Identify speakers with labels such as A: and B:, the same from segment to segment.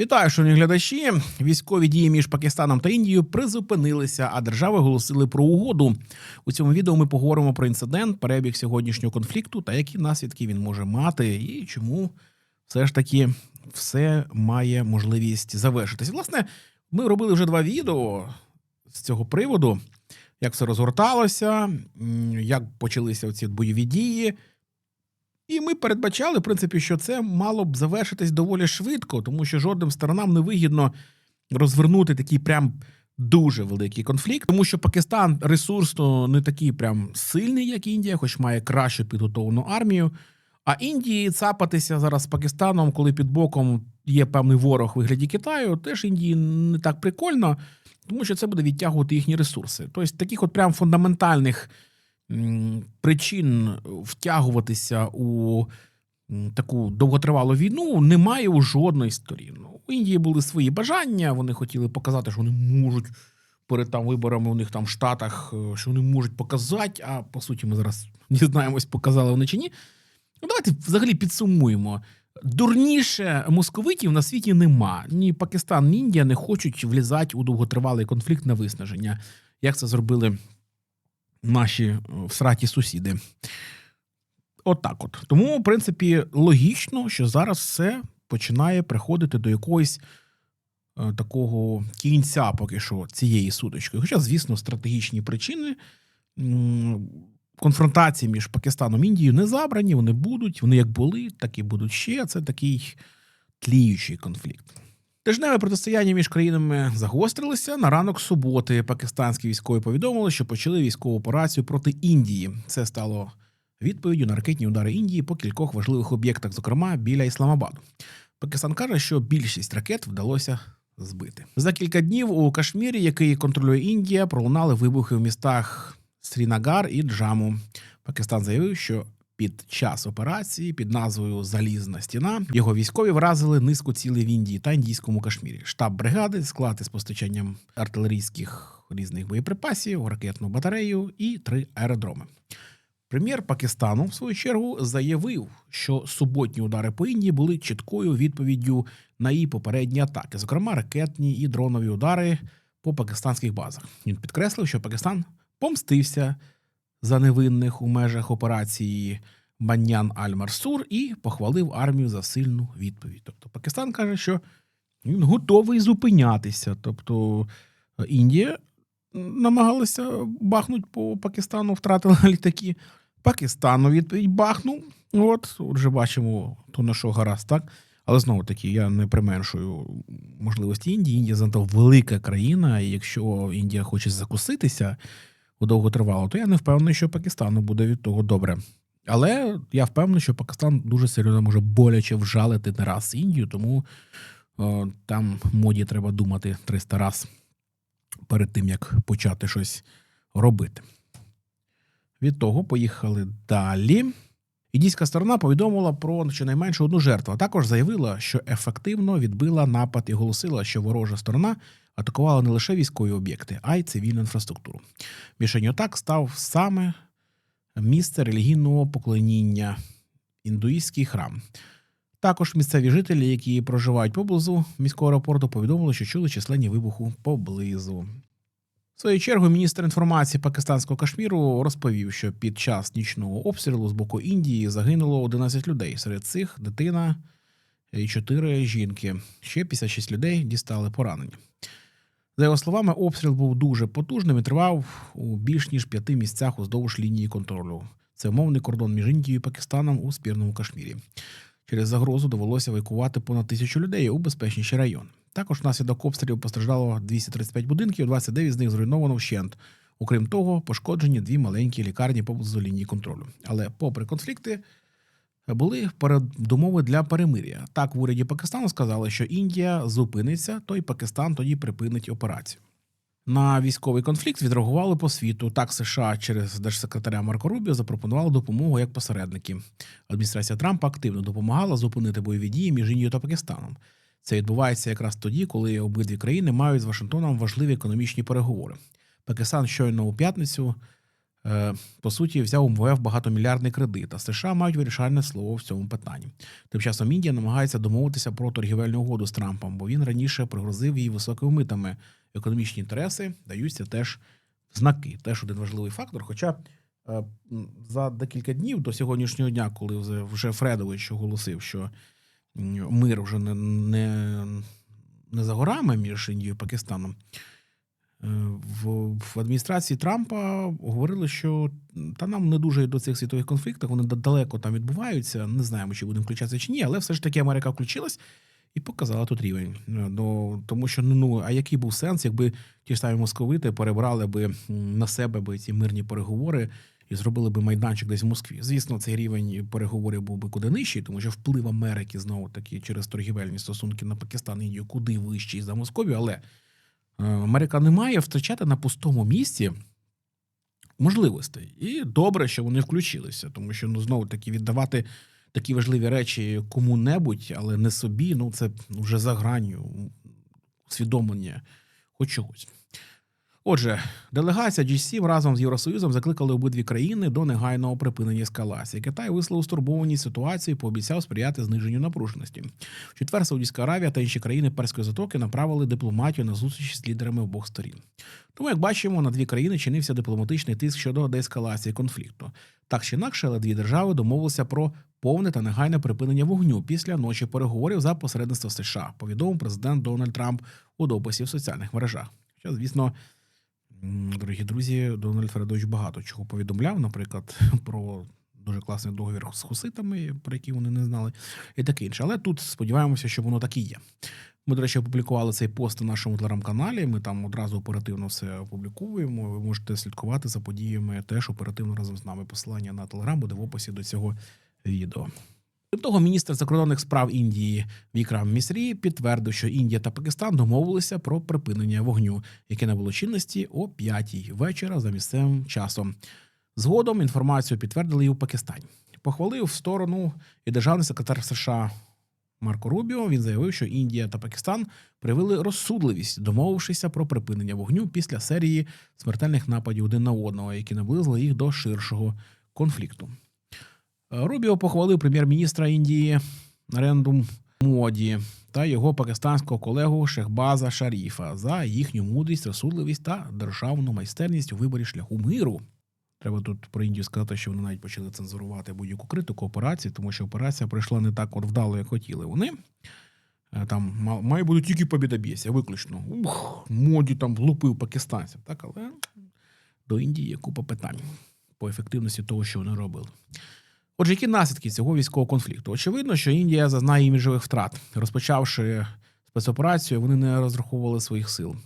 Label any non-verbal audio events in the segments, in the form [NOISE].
A: Вітаю, шановні глядачі. Військові дії між Пакистаном та Індією призупинилися, а держави оголосили про угоду. У цьому відео ми поговоримо про інцидент, перебіг сьогоднішнього конфлікту та які наслідки він може мати, і чому все ж таки все має можливість завершитися. Власне, ми робили вже два відео з цього приводу, як все розгорталося, як почалися ці бойові дії. І ми передбачали, в принципі, що це мало б завершитись доволі швидко, тому що жодним сторонам не вигідно розвернути такий прям дуже великий конфлікт, тому що Пакистан ресурсно не такий прям сильний, як Індія, хоч має кращу підготовлену армію. А Індії цапатися зараз з Пакистаном, коли під боком є певний ворог у вигляді Китаю, теж Індії не так прикольно, тому що це буде відтягувати їхні ресурси. Тобто таких от прям фундаментальних причин втягуватися у таку довготривалу війну немає у жодної сторін. Ну, У Індії були свої бажання, вони хотіли показати, що вони можуть перед там виборами у них там в Штатах, е, що вони можуть показати, а по суті, ми зараз [LAUGHS] дізнаємось, показали вони чи ні. Ну, давайте взагалі підсумуємо. Дурніше московитів на світі нема. Ні Пакистан, ні Індія не хочуть влізати у довготривалий конфлікт на виснаження, як це зробили наші е, всраті сусіди. От от. Тому, в принципі, логічно, що зараз все починає приходити до якоїсь е, такого кінця, поки що, цієї сутички. Хоча, звісно, стратегічні причини конфронтації між Пакистаном і Індією не забрані, вони будуть, вони як були, так і будуть ще. Це такий тліючий конфлікт. Тижневе протистояння між країнами загострилося. На ранок суботи пакистанські військові повідомили, що почали військову операцію проти Індії. Це стало відповіддю на ракетні удари Індії по кількох важливих об'єктах, зокрема біля Ісламабаду. Пакистан каже, що більшість ракет вдалося збити. За кілька днів у Кашмірі, який контролює Індія, пролунали вибухи в містах Срінагар і Джаму. Пакистан заявив, що під час операції під назвою Залізна стіна його військові вразили низку цілей в Індії та індійському Кашмірі. Штаб бригади, склад із постачанням артилерійських різних боєприпасів, ракетну батарею і три аеродроми. Прем'єр Пакистану, в свою чергу, заявив, що суботні удари по Індії були чіткою відповіддю на її попередні атаки, зокрема ракетні і дронові удари по пакистанських базах. Він підкреслив, що Пакистан помстився за невинних у межах операції Баньян Аль-Марсур і похвалив армію за сильну відповідь. Тобто Пакистан каже, що він готовий зупинятися. Тобто е, Індія намагалася бахнути по Пакистану, втратила [LAUGHS] літаки. Пакистан у відповідь бахнув. От, отже, бачимо, то на що гаразд, так? Але знову таки, я не применшую можливості Індії. Індія занадто велика країна, і якщо Індія хоче закуситися довготривало, то я не впевнений, що Пакистану буде від того добре. Але я впевнений, що Пакистан дуже серйозно може боляче вжалити не раз Індію, тому о, там моді треба думати 300 раз перед тим, як почати щось робити. Від того поїхали далі. Індійська сторона повідомила про щонайменше одну жертву, а також заявила, що ефективно відбила напад і оголосила, що ворожа сторона атакувала не лише військові об'єкти, а й цивільну інфраструктуру. Мішенью атак став саме місце релігійного поклоніння індуїстський храм. Також місцеві жителі, які проживають поблизу міського аеропорту, повідомили, що чули численні вибуху поблизу. В свою чергу міністр інформації пакистанського Кашміру розповів, що під час нічного обстрілу з боку Індії загинуло 11 людей. Серед цих дитина і 4 жінки. Ще 56 людей дістали поранення. За його словами, обстріл був дуже потужним і тривав у більш ніж п'яти місцях уздовж лінії контролю. Це умовний кордон між Індією і Пакистаном у спірному Кашмірі. Через загрозу довелося евакувати понад тисячу людей у безпечніший район. Також внаслідок обстрілів постраждало 235 будинків, 29 з них зруйновано вщент. Окрім того, пошкоджені дві маленькі лікарні поблизу лінії контролю. Але, попри конфлікти, були передумови для перемир'я. Так, в уряді Пакистану сказали, що Індія зупиниться, то й Пакистан тоді припинить операцію. На військовий конфлікт відреагували по світу. Так, США через держсекретаря Марко Рубіо запропонували допомогу як посередники. Адміністрація Трампа активно допомагала зупинити бойові дії між Індією та Пакистаном. Це відбувається якраз тоді, коли обидві країни мають з Вашингтоном важливі економічні переговори. Пакистан щойно у п'ятницю по суті, взяв МВФ багатомільярдний кредит, а США мають вирішальне слово в цьому питанні. Тим часом Індія намагається домовитися про торгівельну угоду з Трампом, бо він раніше пригрозив їй високими митами. Економічні інтереси даються теж знаки. Теж один важливий фактор. Хоча е, за декілька днів до сьогоднішнього дня, коли вже Фредович оголосив, що мир вже не, не, не за горами між Індією і Пакистаном. Е, В, адміністрації Трампа говорили, що та нам не дуже до цих світових конфліктів, вони далеко там відбуваються. Не знаємо, чи будемо включатися чи ні, але все ж таки Америка включилась і показала тут рівень. Е, Ну, тому що ну а який був сенс, якби ті ж самі московити перебрали би на себе би ці мирні переговори і зробили би майданчик десь в Москві. Звісно, цей рівень переговорів був би куди нижчий, тому що вплив Америки знову таки через торгівельні стосунки на Пакистан і Індію куди вищий за Московію, але Америка не має втрачати на пустому місці можливостей. І добре, що вони включилися, тому що ну знову таки віддавати такі важливі речі кому-небудь, але не собі, ну це вже за гранню усвідомлення хоч чогось. Отже, делегація G7 разом з Євросоюзом закликали обидві країни до негайного припинення ескалації. Китай висловив стурбованість ситуації, пообіцяв сприяти зниженню напруженості. В четвер Саудівська Аравія та інші країни Перської затоки направили дипломатію на зустріч з лідерами обох сторін. Тому, як бачимо, на дві країни чинився дипломатичний тиск щодо деескалації конфлікту. Так чи інакше, але дві держави домовилися про повне та негайне припинення вогню після ночі переговорів за посередництво США. Повідомив президент Дональд Трамп у дописі в соціальних мережах. Хоча, звісно, дорогі друзі, Дональд Фредович багато чого повідомляв, наприклад, [LAUGHS] про дуже класний договір з хуситами, про який вони не знали, і таке інше. Але тут сподіваємося, що воно так і є. Ми, до речі, опублікували цей пост на нашому телеграм-каналі. Ми там одразу оперативно все опубліковуємо. Ви можете слідкувати за подіями теж оперативно разом з нами. Посилання на телеграм буде в описі до цього відео. Крім того, міністр закордонних справ Індії Вікрам Місрі підтвердив, що Індія та Пакистан домовилися про припинення вогню, яке набуло чинності о 5 вечора за місцевим часом. Згодом інформацію підтвердили і у Пакистані. Похвалив в сторону і державний секретар США Марко Рубіо. Він заявив, що Індія та Пакистан привели розсудливість, домовившися про припинення вогню після серії смертельних нападів один на одного, які наблизили їх до ширшого конфлікту. Е, Рубіо похвалив прем'єр-міністра Індії Наренду Моді та його пакистанського колегу Шехбаза Шаріфа за їхню мудрість, розсудливість та державну майстерність у виборі шляху миру. Треба тут про Індію сказати, що вони навіть почали цензурувати будь-яку критику операції, тому що операція пройшла не так от вдало, як хотіли вони. Е, Там має бути тільки побідобєсія, виключно. Ух, моді там влупив пакистанців, так, але до Індії є купа питань по ефективності того, що вони робили. Отже, які наслідки цього військового конфлікту? Очевидно, що Індія зазнає іміджових втрат. Розпочавши спецоперацію, вони не розраховували своїх сил.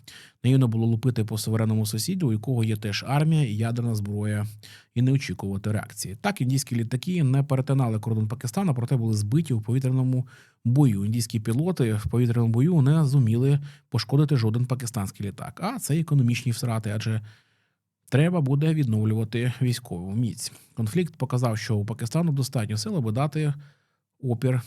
A: Наївно було лупити по суверенному сусіду, у якого є теж армія і ядерна зброя, і не очікувати реакції. Так, індійські літаки не перетинали кордон Пакистана, проте були збиті у повітряному бою. Індійські пілоти в повітряному бою не зуміли пошкодити жоден пакистанський літак. А це економічні втрати, адже треба буде відновлювати військову міць. Конфлікт показав, що у Пакистану достатньо сил, аби дати опір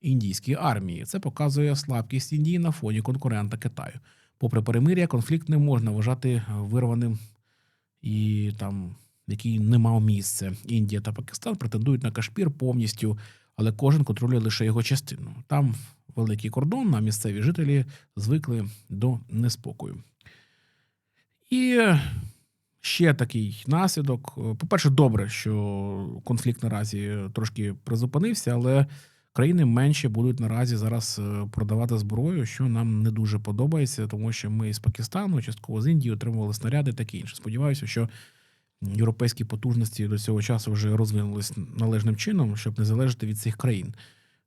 A: індійській армії. Це показує слабкість Індії на фоні конкурента Китаю. Попри перемир'я, конфлікт не можна вважати вирваним і там, який не мав місця. Індія та Пакистан претендують на Кашпір повністю, але кожен контролює лише його частину. Там великий кордон, а місцеві жителі звикли до неспокою. І ще такий наслідок. По-перше, добре, що конфлікт наразі трошки призупинився, але країни менше будуть наразі зараз е, продавати зброю, що нам не дуже подобається, тому що ми з Пакистану, частково з Індії отримували снаряди, таке інше. Сподіваюся, що європейські потужності до цього часу вже розвинулись належним чином, щоб не залежати від цих країн.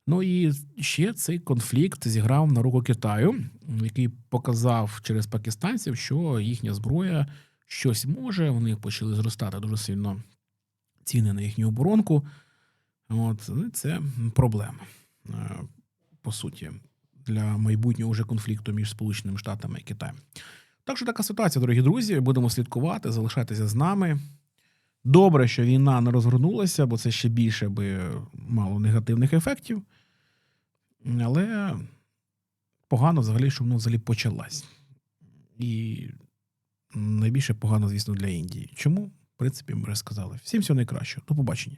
A: Ну і ще цей конфлікт зіграв на руку Китаю, який показав через пакистанців, що їхня зброя щось може. Вони почали зростати дуже сильно ціни на їхню оборонку. От ну, це проблема, е, по суті, для майбутнього вже конфлікту між Сполученими Штатами і Китаєм. Так що така ситуація, дорогі друзі. Будемо слідкувати, залишайтеся з нами. Добре, що війна не розгорнулася, бо це ще більше би мало негативних ефектів. Але погано взагалі, що воно взагалі почалась. І найбільше погано, звісно, для Індії. Чому? В принципі, ми сказали Всім всього найкращого. До побачення.